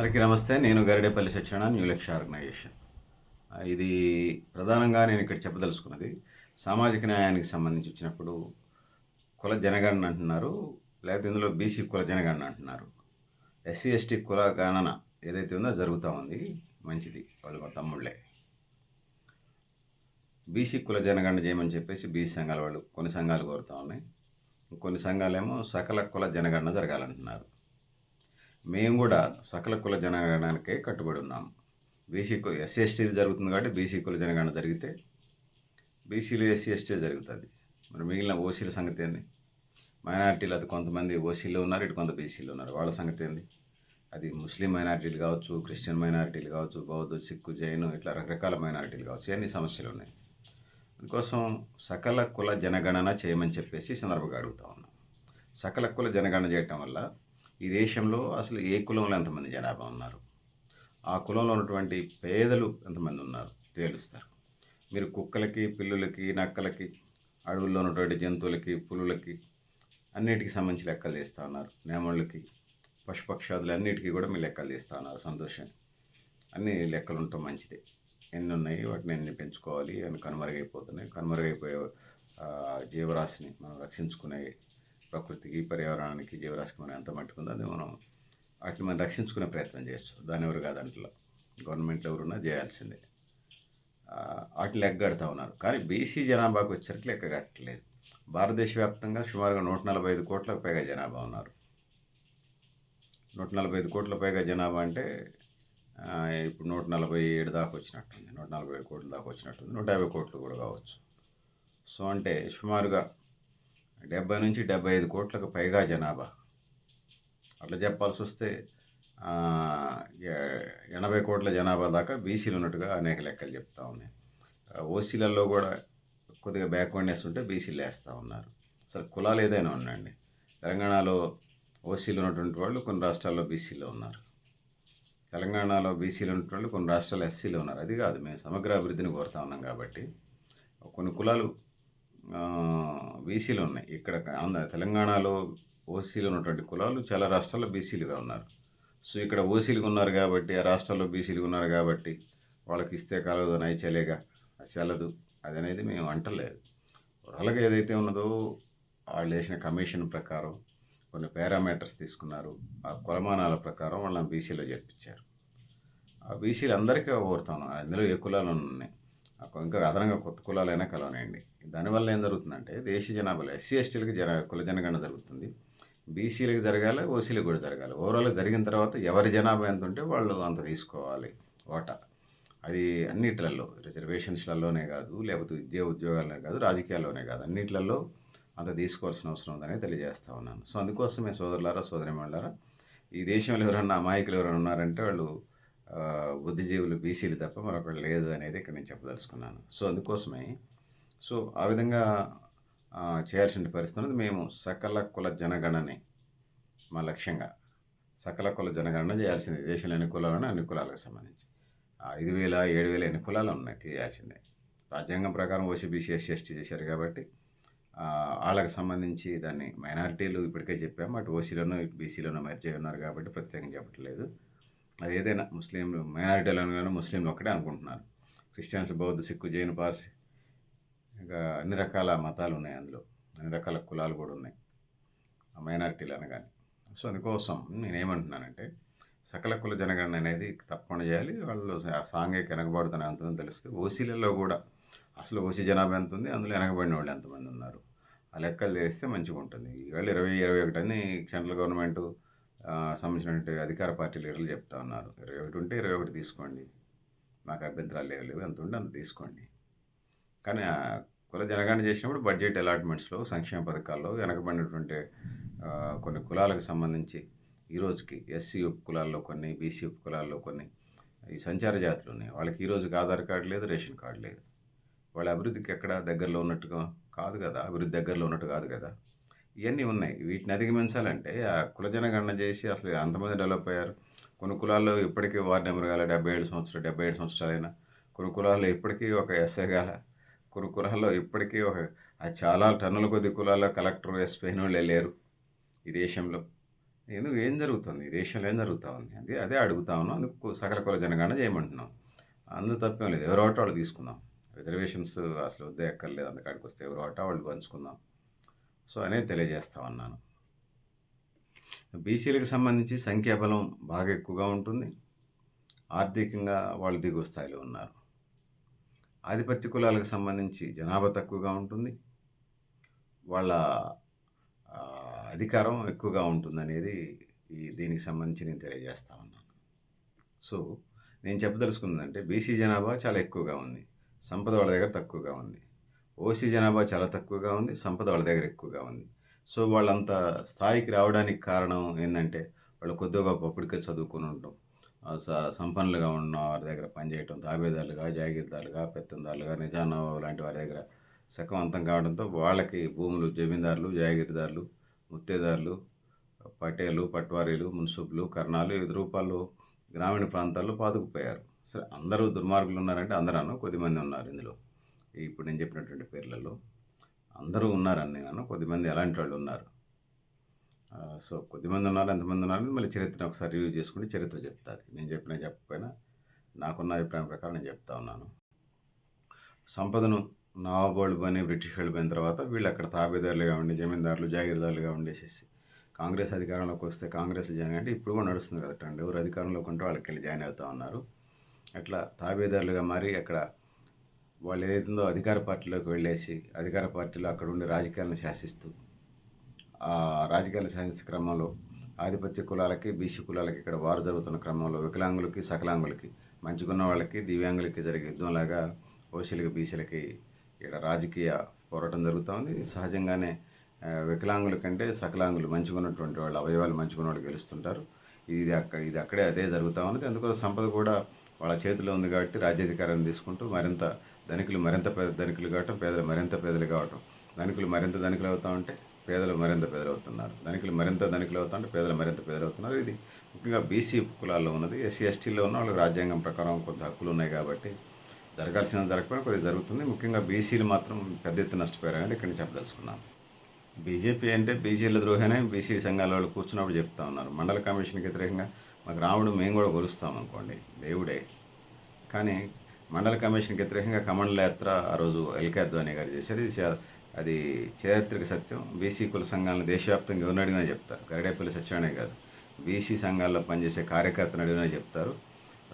అందరికీ నమస్తే. నేను గరిడేపల్లి సత్యనారాయణ న్యూ లక్ష్య ఆర్గనైజేషన్ ఇది ప్రధానంగా నేను ఇక్కడ చెప్పదలుచుకున్నది. సామాజిక న్యాయానికి సంబంధించి వచ్చినప్పుడు కుల జనగణన అంటున్నారు. లేకపోతే ఇందులో బీసీ కుల జనగణన అంటున్నారు. ఎస్సీ ఎస్టీ కుల గణన ఏదైతే ఉందో జరుగుతూ ఉంది. మంచిది. వాళ్ళు మా తమ్ముళ్ళే. బీసీ కుల జనగణన చేయమని చెప్పేసి బీసీ సంఘాల వాళ్ళు కొన్ని సంఘాలు కోరుతూ ఉన్నాయి. కొన్ని సంఘాలేమో సకల కుల జనగణన జరగాలంటున్నారు. మేము కూడా సకల కుల జనగణనకే కట్టుబడి ఉన్నాము బీసీ ఎస్సీ ఎస్టీ జరుగుతుంది కాబట్టి బీసీ కుల జనగణన జరిగితే బీసీలు ఎస్సీ ఎస్టీ జరుగుతుంది. మరి మిగిలిన ఓసీల సంగతి ఏంది? మైనార్టీలు అది కొంతమంది ఓసీలో ఉన్నారు ఇటు కొంత బీసీలో ఉన్నారు. వాళ్ళ సంగతి ఏంది? అది ముస్లిం మైనారిటీలు కావచ్చు క్రిస్టియన్ మైనారిటీలు కావచ్చు బౌద్ధ సిక్కు జైను ఇట్లా రకరకాల మైనారిటీలు కావచ్చు. ఇవన్నీ సమస్యలు ఉన్నాయి. అందుకోసం సకల కుల జనగణన చేయమని చెప్పేసి సందర్భంగా అడుగుతా ఉన్నాం. సకల కుల జనగణన చేయటం వల్ల ఈ దేశంలో అసలు ఏ కులంలో ఎంతమంది జనాభా ఉన్నారు? ఆ కులంలో ఉన్నటువంటి పేదలు ఎంతమంది ఉన్నారు? తేలుస్తారు. మీరు కుక్కలకి పిల్లులకి నక్కలకి అడవుల్లో ఉన్నటువంటి జంతువులకి పులులకి అన్నిటికీ సంబంధించి లెక్కలు తీస్తూ ఉన్నారు. నేమళ్ళకి పశుపక్షాదులు అన్నిటికీ కూడా మీరు లెక్కలు తీస్తూ ఉన్నారు. సంతోషం అన్ని లెక్కలు ఉండటం మంచిదే. ఎన్ని ఉన్నాయి? వాటిని ఎన్ని పెంచుకోవాలి? అని కనుమరుగైపోతున్నాయి. కనుమరుగైపోయే జీవరాశిని మనం రక్షించుకునే ప్రకృతికి పర్యావరణానికి జీవరాశికి మనం ఎంత మట్టుకుందో అది మనం వాటిని మనం రక్షించుకునే ప్రయత్నం చేయొచ్చు. దాని ఎవరు కాదంట్లో గవర్నమెంట్ ఎవరున్నా చేయాల్సిందే. వాటిని లెక్కగడతా ఉన్నారు. కానీ బీసీ జనాభాకు వచ్చరికి లెక్క కట్టలేదు భారతదేశ వ్యాప్తంగా సుమారుగా నూట నలభై ఐదు కోట్లకు పైగా జనాభా ఉన్నారు. నూట నలభై ఐదు కోట్ల పైగా జనాభా అంటే ఇప్పుడు నూట నలభై ఏడు దాకా వచ్చినట్టుంది. నూట నలభై ఏడు కోట్ల దాకా వచ్చినట్టుంది. నూట యాభై కోట్లు కూడా కావచ్చు. సో అంటే సుమారుగా డెబ్బై నుంచి డెబ్బై ఐదు కోట్లకు పైగా జనాభా. అట్లా చెప్పాల్సి వస్తే ఎనభై కోట్ల జనాభా దాకా బీసీలు ఉన్నట్టుగా అనేక లెక్కలు చెప్తా ఉన్నాయి. ఓసీలలో కూడా కొద్దిగా బ్యాక్వర్డ్నెస్ ఉంటే బీసీలు వేస్తూ ఉన్నారు. అసలు కులాలు ఏదైనా ఉండండి తెలంగాణలో ఓసీలు ఉన్నటువంటి వాళ్ళు కొన్ని రాష్ట్రాల్లో బీసీలో ఉన్నారు. తెలంగాణలో బీసీలు ఉన్నటువంటి వాళ్ళు కొన్ని రాష్ట్రాల్లో ఎస్సీలో ఉన్నారు. అది కాదు మేము సమగ్ర అభివృద్ధిని కోరుతా ఉన్నాం కాబట్టి. కొన్ని కులాలు బీసీలు ఉన్నాయి. ఇక్కడ ఆంధ్ర తెలంగాణలో ఓసీలు ఉన్నటువంటి కులాలు చాలా రాష్ట్రాల్లో బీసీలుగా ఉన్నారు. సో ఇక్కడ ఓసీలుగా ఉన్నారు కాబట్టి ఆ రాష్ట్రాల్లో బీసీలుగా ఉన్నారు కాబట్టి వాళ్ళకి ఇస్తే కాలదు నైచలేగా చల్లదు అది అనేది మేము అంటలేదు. వాళ్ళకి ఏదైతే ఉన్నదో వాళ్ళు వేసిన కమిషన్ ప్రకారం కొన్ని పారామీటర్స్ తీసుకున్నారు. ఆ కొలమానాల ప్రకారం వాళ్ళని బీసీలో చేర్పించారు. ఆ బీసీలు అందరికీ కోరుతాను అందులో ఏ కులాలు ఉన్నాయి? ఇంకా అదనంగా కొత్త కులాలైనా కలవనాయండి. దానివల్ల ఏం జరుగుతుందంటే దేశ జనాభాలో ఎస్సీ ఎస్టీలకి జన కుల జనగణన జరుగుతుంది. బీసీలకు జరగాలి ఓసీలకు కూడా జరగాలి. ఓవరాల్ జరిగిన తర్వాత ఎవరి జనాభా ఎంత ఉంటే వాళ్ళు అంత తీసుకోవాలి ఓటా. అది అన్నిట్లలో రిజర్వేషన్స్లలోనే కాదు లేకపోతే విద్యా ఉద్యోగాలనే కాదు రాజకీయాల్లోనే కాదు. అన్నిట్లలో అంత తీసుకోవాల్సిన అవసరం ఉందని తెలియజేస్తూ ఉన్నాను. సో అందుకోసమే సోదరులారా సోదరిమణులారా ఈ దేశంలో ఎవరన్నా అమాయకులు ఎవరైనా ఉన్నారంటే వాళ్ళు బుద్ధిజీవులు బీసీలు తప్ప మరొకటి లేదు అనేది ఇక్కడ నేను చెప్పదలుచుకున్నాను. సో అందుకోసమే సో ఆ విధంగా చేయాల్సిన పరిస్థితి మేము సకల కుల జనగణనే మా లక్ష్యంగా సకల కుల జనగణన చేయాల్సింది. దేశంలో ఎన్ని కులాలను అన్ని కులాలకు సంబంధించి. ఐదు వేల ఏడు వేల ఎన్ని కులాలు ఉన్నాయి చేయాల్సిందే రాజ్యాంగం ప్రకారం ఓసీబీసీ ఎస్సీ ఎస్టీ చేశారు కాబట్టి వాళ్ళకి సంబంధించి దాన్ని మైనారిటీలు ఇప్పటికే చెప్పాము. అటు ఓసీలోనూ ఇటు బీసీలోనూ మెర్జీ ఉన్నారు కాబట్టి ప్రత్యేకంగా చెప్పట్లేదు. అది ఏదైనా ముస్లింలు మైనారిటీలు అనగానే ముస్లింలు ఒకటే అనుకుంటున్నారు. క్రిస్టియన్స్ బౌద్ధ సిక్కు జైన్ పార్సీ ఇంకా అన్ని రకాల మతాలు ఉన్నాయి అందులో. అన్ని రకాల కులాలు కూడా ఉన్నాయి. ఆ మైనారిటీలు అనగానే సో అందుకోసం నేనేమంటున్నానంటే సకల కుల జనగణన అనేది తప్పకుండా చేయాలి. వాళ్ళు ఆ సాంఘిక వెనకబడుతున్న ఎంతమంది తెలుస్తుంది? ఓసీలలో కూడా. అసలు ఓసీ జనాభా ఎంత ఉంది? అందులో వెనకబడిన వాళ్ళు ఎంతమంది ఉన్నారు? ఆ లెక్కలు తెలిస్తే మంచిగా ఉంటుంది ఈవేళ ఇరవై ఇరవై ఒకటి అని సెంట్రల్ గవర్నమెంట్ సంబంధించినటువంటి అధికార పార్టీ లీడర్లు చెప్తా ఉన్నారు. ఇరవై ఒకటి ఉంటే ఇరవై ఒకటి తీసుకోండి. మాకు అభ్యంతరాలు లేవు లేవు. ఎంత ఉంటే అంత తీసుకోండి. కానీ కుల జనగణన చేసినప్పుడు బడ్జెట్ అలాట్మెంట్స్లో సంక్షేమ పథకాల్లో వెనకబడినటువంటి కొన్ని కులాలకు సంబంధించి ఈరోజుకి ఎస్సీ ఉప కులాల్లో కొన్ని బీసీ ఉప కులాల్లో కొన్ని ఈ సంచార జాతులు ఉన్నాయి. వాళ్ళకి ఈరోజుకి ఆధార్ కార్డు లేదు రేషన్ కార్డు లేదు. వాళ్ళ అభివృద్ధికి ఎక్కడ దగ్గరలో ఉన్నట్టుగా కాదు కదా. అభివృద్ధి దగ్గరలో ఉన్నట్టు కాదు కదా. ఇవన్నీ ఉన్నాయి. వీటిని అధిగమించాలంటే ఆ కుల జనగణన చేసి అసలు అంతమంది డెవలప్ అయ్యారు? కొన్ని కులాల్లో ఇప్పటికీ వార్డు నెంబర్ కాల డెబ్బై ఏడు సంవత్సరాలు డెబ్బై ఏడు సంవత్సరాలైనా కొన్ని కులాల్లో ఇప్పటికీ ఒక ఎస్ఏ కాల కొన్ని కులాల్లో ఇప్పటికీ ఒక చాలా టన్నుల కొద్ది కులాల్లో కలెక్టర్ ఎస్పీ అయిన వాళ్ళే లేరు ఈ దేశంలో. ఎందుకు? ఏం జరుగుతుంది? ఈ దేశంలో ఏం జరుగుతూ ఉంది? అది అదే అడుగుతా ఉన్నాం. అందుకు సకల కుల జనగణన చేయమంటున్నాం. అందులో తప్పేం లేదు. ఎవరో ఒకటి వాళ్ళు తీసుకుందాం. రిజర్వేషన్స్ అసలు వద్దే ఎక్కర్లేదు అందుకాడికి వస్తే ఎవరో ఒకటి వాళ్ళు పంచుకుందాం. సో అనేది తెలియజేస్తా ఉన్నాను. బీసీలకు సంబంధించి సంఖ్యాబలం బాగా ఎక్కువగా ఉంటుంది. ఆర్థికంగా వాళ్ళు దిగువ స్థాయిలో ఉన్నారు. ఆధిపత్య కులాలకు సంబంధించి జనాభా తక్కువగా ఉంటుంది. వాళ్ళ అధికారం ఎక్కువగా ఉంటుందనేది ఈ దీనికి సంబంధించి నేను తెలియజేస్తా ఉన్నాను. సో నేను చెప్పదలుచుకుందంటే బీసీ జనాభా చాలా ఎక్కువగా ఉంది. సంపద వాళ్ళ దగ్గర తక్కువగా ఉంది. ఓసీ జనాభా చాలా తక్కువగా ఉంది సంపద వాళ్ళ దగ్గర ఎక్కువగా ఉంది. సో వాళ్ళంత స్థాయికి రావడానికి కారణం ఏంటంటే వాళ్ళు కొద్దిగా గొప్ప అప్పటికే చదువుకుని ఉండటం. సంపన్నులుగా ఉన్న వారి దగ్గర పనిచేయటం తాబేదారులుగా జాగీర్దారులుగా పెత్తందారులుగా నిజాం లాంటి వారి దగ్గర శకవంతం కావడంతో వాళ్ళకి భూములు జమీందారులు జాగీర్దారులు ముత్తేదారులు పటేలు పట్వారీలు మున్సిపులు కర్ణాలు వివిధ రూపాల్లో గ్రామీణ ప్రాంతాల్లో పాతుకుపోయారు. సరే అందరూ దుర్మార్గులు ఉన్నారంటే అందరూ కొద్దిమంది ఉన్నారు ఇందులో. ఇప్పుడు నేను చెప్పినటువంటి పేర్లలో అందరూ ఉన్నారని నేను కొద్దిమంది ఎలాంటి వాళ్ళు ఉన్నారు. సో కొద్దిమంది ఉన్నారు ఎంతమంది ఉన్నారు మళ్ళీ చరిత్రను ఒకసారి రివ్యూ చేసుకుంటే చరిత్ర చెప్తాది. నేను చెప్పినా చెప్పకపోయినా నాకున్న అభిప్రాయం ప్రకారం నేను చెప్తా ఉన్నాను. సంపదను నవాబోళ్ళు పోయిన బ్రిటిష్ వాళ్ళు పోయిన తర్వాత వీళ్ళు అక్కడ తాబేదారులుగా ఉండి జమీందారులు జాగీర్దారులుగా ఉండేసేసి కాంగ్రెస్ అధికారంలోకి వస్తే కాంగ్రెస్ జాయిన్ అంటే ఇప్పుడు కూడా నడుస్తుంది కదా ట్రెండ్ ఎవరు అధికారంలోకి ఉంటే వాళ్ళకి వెళ్ళి జాయిన్ అవుతా ఉన్నారు. అట్లా తాబేదారులుగా మారి అక్కడ వాళ్ళు ఏదైతుందో అధికార పార్టీలోకి వెళ్ళేసి అధికార పార్టీలో అక్కడ ఉండి రాజకీయాలను శాసిస్తూ ఆ రాజకీయాలు శాసించే క్రమంలో ఆధిపత్య కులాలకి బీసీ కులాలకి ఇక్కడ వారు జరుగుతున్న క్రమంలో వికలాంగులకి సకలాంగులకి మంచిగున్న వాళ్ళకి దివ్యాంగులకి జరిగే యుద్ధంలాగా ఓసీలకి బీసీలకి ఇక్కడ రాజకీయ పోరాటం జరుగుతూ ఉంది. సహజంగానే వికలాంగుల కంటే సకలాంగులు మంచిగా ఉన్నటువంటి వాళ్ళు అవయవాలు మంచిగా వాళ్ళు గెలుస్తుంటారు. ఇది అక్కడ ఇది అక్కడే అదే జరుగుతూ ఉన్నది. అందుకోసం సంపద కూడా వాళ్ళ చేతిలో ఉంది కాబట్టి రాజ్యాధికారాన్ని తీసుకుంటూ మరింత ధనికులు మరింత పేద ధనికులు కావటం పేదలు మరింత పేదలు కావటం. ధనికులు మరింత ధనికులు అవుతా ఉంటే పేదలు మరింత పేదలు అవుతున్నారు. ధనికులు మరింత ధనికులు అవుతా ఉంటే పేదలు మరింత పేదలు అవుతున్నారు. ఇది ముఖ్యంగా బీసీ కులాల్లో ఉన్నది. ఎస్సీ ఎస్టీలో ఉన్న వాళ్ళకి రాజ్యాంగం ప్రకారం కొంత హక్కులు ఉన్నాయి కాబట్టి జరగాల్సిన జరగకపోయినా కొద్దిగా జరుగుతుంది. ముఖ్యంగా బీసీలు మాత్రం పెద్ద ఎత్తున నష్టపోయారని ఇక్కడ నుంచి చెప్పదలుచుకున్నాను. బీజేపీ అంటే బీసీల ద్రోహనే బీసీ సంఘాల వాళ్ళు కూర్చున్నప్పుడు చెప్తా ఉన్నారు. మండల కమిషన్కి వ్యతిరేకంగా మాకు రాముడు మేము కూడా కొలుస్తాం అనుకోండి. దేవుడే. కానీ మండల కమిషన్కి వ్యతిరేకంగా కమండల యాత్ర ఆ రోజు ఎల్కే అద్వానీ గారు చేశారు. ఇది అది చారిత్రక సత్యం. బీసీ కుల సంఘాలను దేశవ్యాప్తంగా ఎవరిని అడిగినా చెప్తారు. గరిడేపల్లి సత్యనారాయణ కాదు బీసీ సంఘాల్లో పనిచేసే కార్యకర్తను అడిగినా చెప్తారు.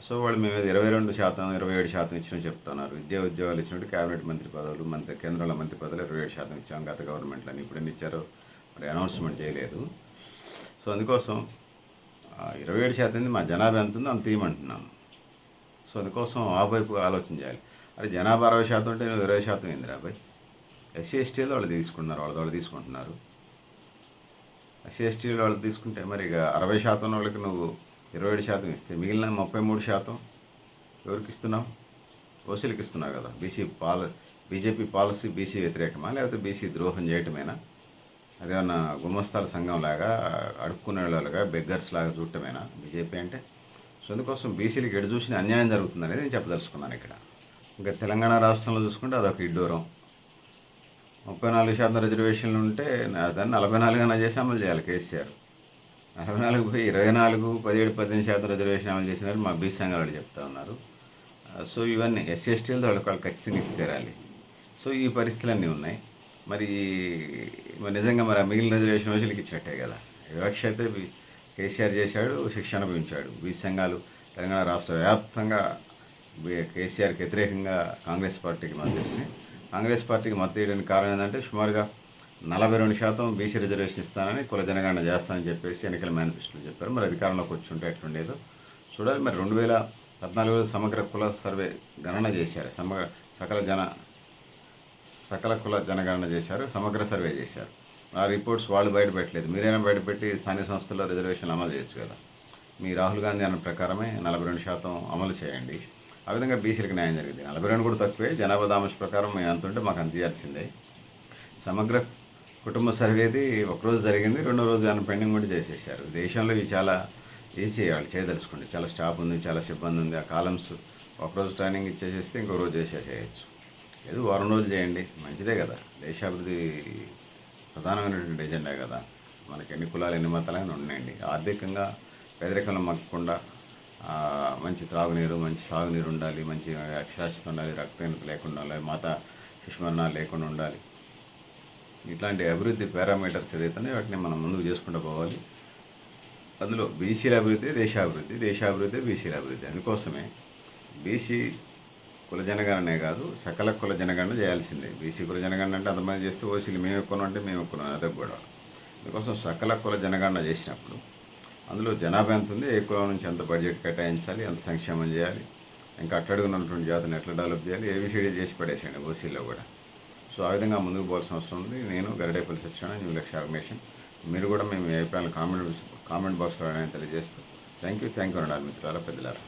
సో వాళ్ళు మేము ఇరవై రెండు శాతం ఇరవై ఏడు శాతం ఇచ్చిన చెప్తున్నారు. విద్యా ఉద్యోగాలు ఇచ్చినట్టు కేబినెట్ మంత్రి పదవులు మంత్రి కేంద్రంలో మంత్రి పదవులు ఇరవై ఏడు శాతం ఇచ్చాం. గత గవర్నమెంట్లో ఇప్పుడు ఎన్ని ఇచ్చారో. మరి అనౌన్స్మెంట్ చేయలేదు. సో అందుకోసం ఇరవై ఏడు శాతం మా జనాభా ఎంత ఉందో అంత తీయమంటున్నాను సో అందుకోసం ఆ వైపు ఆలోచన చేయాలి. అరే జనాభా అరవై శాతం ఉంటే నువ్వు ఇరవై శాతం ఏంది రాబాయ్ ఎస్సీ ఎస్టీలో వాళ్ళు తీసుకుంటున్నారు వాళ్ళ వాళ్ళు తీసుకుంటున్నారు. ఎస్సీ ఎస్టీలో వాళ్ళు తీసుకుంటే మరి ఇక అరవై శాతం వాళ్ళకి నువ్వు ఇరవై ఏడు శాతం ఇస్తే మిగిలిన ముప్పై మూడు శాతం ఎవరికి ఇస్తున్నావు? ఓసీలకు ఇస్తున్నావు కదా. బీసీ పాల బీజేపీ పాలసీ బీసీ వ్యతిరేకమా? లేకపోతే బీసీ ద్రోహం చేయటమేనా? అదేమన్నా గుమస్తాల సంఘం లాగా అడుక్కునే వాళ్ళగా బెగ్గర్స్ లాగా చూడటమేనా? బీజేపీ అంటే? సో అందుకోసం బీసీలకు ఎడు చూసిన అన్యాయం జరుగుతుంది అనేది నేను చెప్పదలుచుకున్నాను ఇక్కడ. ఇంకా తెలంగాణ రాష్ట్రంలో చూసుకుంటే అదొక ఇడ్డూరం. ముప్పై నాలుగు శాతం రిజర్వేషన్లు ఉంటే దాన్ని నలభై నాలుగున చేసి అమలు చేయాలి కేసీఆర్. నలభై నాలుగు పోయి ఇరవై నాలుగు పదిహేడు పద్దెనిమిది శాతం రిజర్వేషన్ అమలు చేసినారు మా బీసీ సంఘాలు చెప్తా ఉన్నారు. సో ఇవన్నీ ఎస్సీ ఎస్టీలతో వాళ్ళకి వాళ్ళు ఖచ్చితంగా ఇస్తేరాలి. సో ఈ పరిస్థితులన్నీ ఉన్నాయి. మరి మరి నిజంగా మరి ఆ మిగిలిన రిజర్వేషన్ రోజులకి ఇచ్చినట్టే కదా. వివక్ష అయితే కేసీఆర్ చేశాడు శిక్షణ అనుభవించాడు ఈ సంఘాలు తెలంగాణ రాష్ట్ర వ్యాప్తంగా కేసీఆర్కి వ్యతిరేకంగా కాంగ్రెస్ పార్టీకి మద్దతు తెలిసినాయి కాంగ్రెస్ పార్టీకి మద్దతు ఇవ్వడానికి కారణం ఏంటంటే సుమారుగా నలభై రెండు శాతం బీసీ రిజర్వేషన్ ఇస్తానని కుల జనగణన చేస్తానని చెప్పేసి ఎన్నికల మేనిఫెస్టోలో చెప్పారు. మరి అధికారంలోకి వచ్చి ఉంటే ఎట్లుండేదో చూడాలి. మరి రెండు వేల పద్నాలుగులో సమగ్ర కుల సర్వే గణన చేశారు. సమగ్ర సకల జన సకల కుల జనగణన చేశారు. సమగ్ర సర్వే చేశారు. ఆ రిపోర్ట్స్ వాళ్ళు బయట పెట్టలేదు. మీరైనా బయట పెట్టి స్థానిక సంస్థల్లో రిజర్వేషన్ అమలు చేయొచ్చు కదా. మీ రాహుల్ గాంధీ అన్న ప్రకారమే నలభై రెండు శాతం అమలు చేయండి. ఆ విధంగా బీసీలకు న్యాయం జరిగింది. నలభై రెండు కూడా తక్కువే. జనాభా దామస్ ప్రకారం మేము అంత ఉంటే మాకు అంత సమగ్ర కుటుంబ సర్వేది ఒకరోజు జరిగింది. రెండో రోజు ఆయన పెండింగ్ కూడా చేసేసారు దేశంలో ఇవి చాలా ఈజీ వాళ్ళు చేయదలుచుకోండి. చాలా స్టాఫ్ ఉంది చాలా సిబ్బంది ఉంది. ఆ కాలమ్స్ ఒకరోజు ట్రైనింగ్ ఇచ్చేసేస్తే ఇంకో రోజు చేసేసేయచ్చు ఏదో వారం రోజులు చేయండి. మంచిదే కదా. దేశాభివృద్ధి ప్రధానమైనటువంటి ఎజెండా కదా. మనకి ఎన్ని కులాలు ఎన్ని మతాలైనా ఉన్నాయండి. ఆర్థికంగా పేదరికంలో మక్కకుండా మంచి త్రాగునీరు మంచి సాగునీరు ఉండాలి మంచి అక్షరాస్యత ఉండాలి రక్తహీనత లేకుండా ఉండాలి మాత శిశుమరణాలు లేకుండా ఉండాలి. ఇట్లాంటి అభివృద్ధి పారామీటర్స్ ఏదైతే వాటిని మనం ముందుకు చేసుకుంటూ పోవాలి. అందులో బీసీల అభివృద్ధి దేశాభివృద్ధి దేశాభివృద్ధి బీసీల అభివృద్ధి. అందుకోసమే బీసీ కుల జనగణనే కాదు సకల కుల జనగణన చేయాల్సిందే. బీసీ కుల జనగణన అంటే అంతమంది చేస్తే ఓసీలు మేము ఎక్కువ అంటే మేము ఎక్కువ అదే కూడా అందుకోసం సకల కుల జనగణన చేసినప్పుడు అందులో జనాభా ఎంత ఉంది ఏ కులం నుంచి ఎంత బడ్జెట్ కేటాయించాలి ఎంత సంక్షేమం చేయాలి ఇంకా అట్టడుగున్నటువంటి జాతిని ఎట్లా డెవలప్ చేయాలి ఏబిసిడి చేసి పడేసేయండి ఓసీలో కూడా. సో ఆ విధంగా ముందుకు పోవాల్సిన అవసరం ఉంది. నేను గరడేపల్లి సత్యనారాయణ న్యూ లక్ష ఆర్గనైజేషన్. మీరు కూడా మేము మీ అభిప్రాయాలు కామెంట్ కామెంట్ బాక్స్లో తెలియజేస్తాం. థ్యాంక్ యూ థ్యాంక్ యూ అన్నారు మిత్రులారా పెద్దలారా.